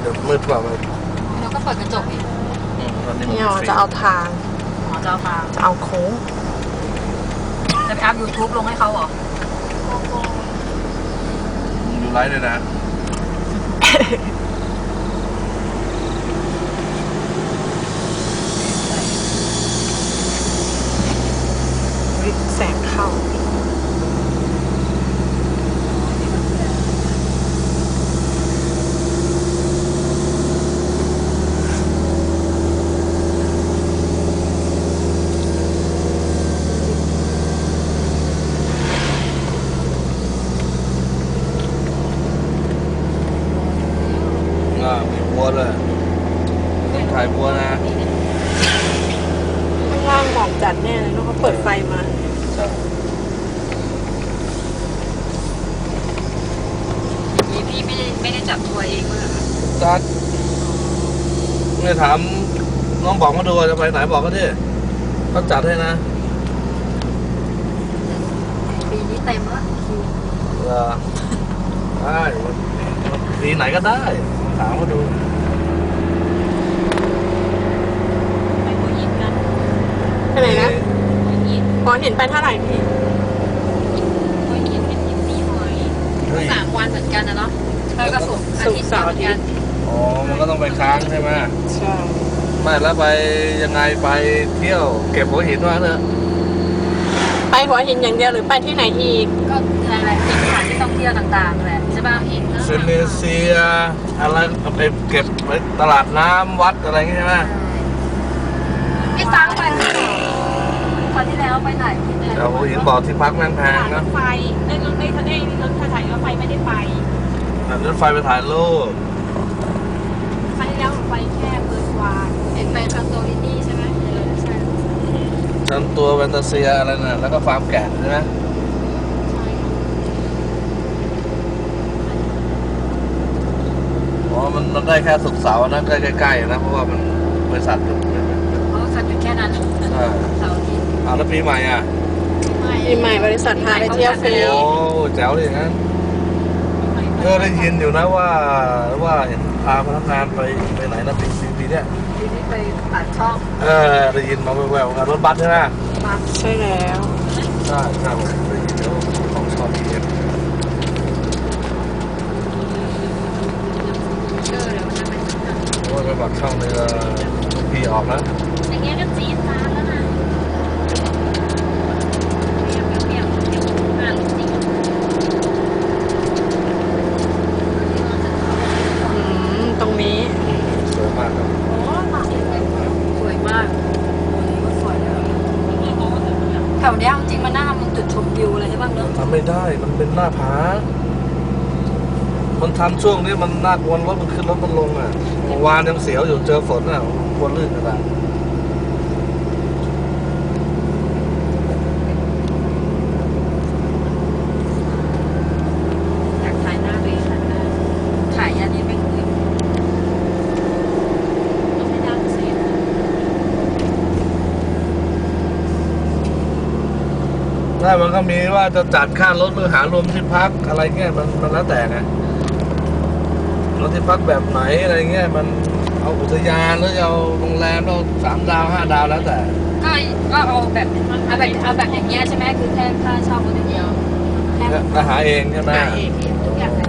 เดี๋ยวมืดกว่ามันแล้วก็เปิดกระจกอีกอืมตอนนี้มันเนี่ยปิดจะเอาทาง หมอจะเอามาจะเอาโค้ง จะไปอัพยูทูบลงให้เขาเหรอดูไลฟ์เลยนะ วิแสงเข้า อ่ามี บัวเลยถ่ายบัวนะข้างล่างหมอกจัดแน่เลยเนอะเขาเปิดไฟมาใช่พี่พี่ไม่ได้ไม่ได้จัดทัวร์เองเลยเหรอคะจัดไม่ถามน้องบอกมาดูว่าจะไปไหนบอกก็ดิเขาจัดให้นะปีนี้เต็มแล้วคิวเออได้ปีไหนก็ได้ ถามมาดู ไปหัวหินกัน ไปไหนนะ หัว หินพอเห็นไปเท่าไหร่พี่หัวหินเป็นหินปีหอยเฮ้ยสามวันเหมือนกันนะเนาะแล้วก็สุกร์อาทิตย์ศุกร์เสาร์อาทิตย์อ๋อ มันก็ต้องไปค้างใช่ไหมใช่ไม่แล้วไปยังไงไปเที่ยว เก็บหัวหินว่าเถอะไปหัวหินอย่างเดียวหรือไปที่ไหนอีก ก็อะไรเป็นสถานที่ท่องเที่ยวต่างๆแหละใช่ป่ะหินฟินิเซียอะไรเอาไปเก็บไปตลาดน้ำวัดอะไรอย่างงี้ใช่ไหมพี่ตังไปไหนคราวที่ แล้วไปไหนพี่แนแต่หัวหินบอกที่พักแม่งแพงนะไฟในรถในทะเลรถถ่ายรถไฟไม่ได้ไปนั่นรถไฟไปถ่ายรูปครั้งที่แล้วไปแค่เบิร์สวานเห็นไปคันโตลินี่ใช่ไหมเออใช่ชั้นตัวแฟนตาเซียอะไรน่ะแล้วก็ฟาร์มแกะใช่ไหมใช่อ๋อมันมันได้แค่สุกร์เสาร์นะใกล้ๆนะเพราะว่ามันบริษัทอยู่ แล้วปีใหม่อะปีใหม่บริษัทพาไปเที่ยวฟรีโอ้แจ๋วเลยอย่างนั้นเออได้ยินอยู่นะว่าว่าเห็นพาพนักงานไปไปไหนนะปีปีปีเนี้ยทีนี้ไปตัดช่องเออได้ยินมาแววๆกันรถบัสใช่ไหมมาใช่แล้วใช่ใช่ผมได้ยินเดี๋ยวของชอบเอฟเออเดี๋ยวมันจะเป็นโอ้ยไปบักช่องเรือพี่ออกนะอย่างเงี้ยก็จีนฟ้าแล้วนะเปรี้ยวเปรี้ยวเปรี้ยวอ่านจริง อืมตรงนี้ สวยมากครับ โอ้หลังเลยสวยมากโอ้นี่ก็สวยเลยแถวเนี้ยจริงมันน่าทำเป็นจุดชมวิวอะไรใช่ป่ะเนอะ ทำไม่ได้มันเป็นหน้าผา มันทำช่วงนี้มันน่ากลัวรถมันขึ้นรถมันลงอะวานยังเสียวอยู่เจอฝนอะควรลื่นกระดา อยากถ่ายหน้าเลยถ่ายหน้าถ่ายอันนี้ไม่คือไม่ดังเสียง ได้ มันก็มีว่าจะจัดค่ารถมือหารวมที่พักอะไรเงี้ยมันมันแล้วแต่ไงรถที่พักแบบไหนอะไรเงี้ยมันเอาอุทยานหรือจะเอาโรงแรมเราสามดาวห้าดาวแล้วแต่ก็ก็เอาแบบเอาแบบเอาแบบอย่างเงี้ยใช่ไหมคือแค่ค่าเช่ารถอย่างเดียวแค่ก็หาเองใช่ไหมหาเองที่